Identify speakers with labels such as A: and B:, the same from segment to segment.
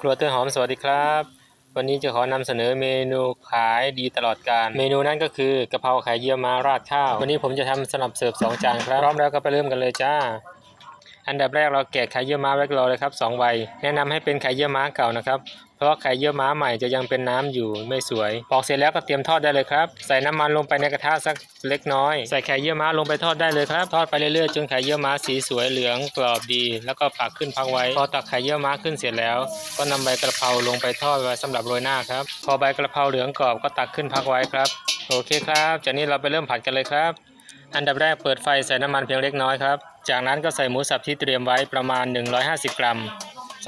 A: ครัวเตือนหอมสวัสดีครับ วันนี้จะขอนำเสนอเมนูขายดีตลอดการ เมนูนั้นก็คือกะเพราไข่เยี่ยวม้าราดข้าว วันนี้ผมจะทำสนับเสิร์ฟสองจานครับพร้อมแล้วก็ไปเริ่มกันเลยจ้า อันดับแรกเราแกะไข่เยี่ยวม้าไว้รอเลยครับสองใบแนะนำให้เป็นไข่เยี่ยวม้าเก่านะครับ เพราะไข่เยี่ยวม้าใหม่จะยังเป็นน้ำอยู่ไม่สวย ปอกเสร็จแล้วก็เตรียมทอดได้เลยครับ ใส่น้ำมันลงไปในกระทะสักเล็กน้อย ใส่ไข่เยี่ยวม้าลงไปทอดได้เลยครับ ทอดไปเรื่อยๆจนไข่เยี่ยวม้าสีสวยเหลืองกรอบดี แล้วก็ปักขึ้นพักไว้ พอตักไข่เยี่ยวม้าขึ้นเสร็จแล้ว ก็นำใบกระเพราลงไปทอดไว้สำหรับโรยหน้าครับ พอใบกระเพราเหลืองกรอบก็ตักขึ้นพักไว้ครับ โอเคครับ จากนี้เราไปเริ่มผัดกันเลยครับ อันดับแรกเปิดไฟใส่น้ำมันเพียงเล็กน้อยครับ จากนั้นก็ใส่หมูสับที่เตรียมไว้ประมาณ 150 กรัม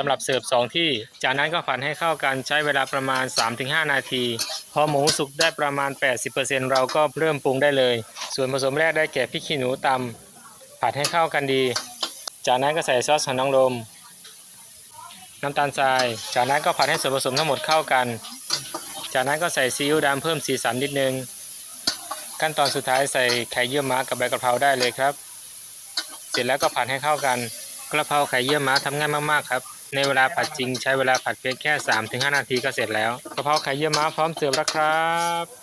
A: ำหรับเสิร์ฟ2ที่ จากนั้นก็ผัดให้เข้ากันใช้เวลาประมาณ 3-5 นาที พอหมูสุกได้ประมาณ 80%เราก็เริ่มปรุงได้เลย ส่วนผสมแรกได้แก่พริกขี้หนูตำผัดให้เข้ากันดี จากนั้นก็ใส่ซอสหอยนางรมน้ำตาลทราย จากนั้นก็ผัดให้ส่วนผสมทั้งหมดเข้ากัน จากนั้นก็ใส่ซีอิ๊วดำเพิ่มสีสันนิดนึง ขั้นตอนสุดท้ายใส่ไข่เยี่ยวม้ากับใบกะเพราได้เลยครับ เสร็จแล้วก็ผัดให้เข้ากัน กระเพราไข่เยี่ยวม้าทำง่ายมากๆครับ ในเวลาผัดจริงใช้เวลาผัดเพียงแค่ 3-5 นาทีก็เสร็จแล้ว กระเพราไข่เยี่ยวม้าพร้อมเสิร์ฟแล้วครับ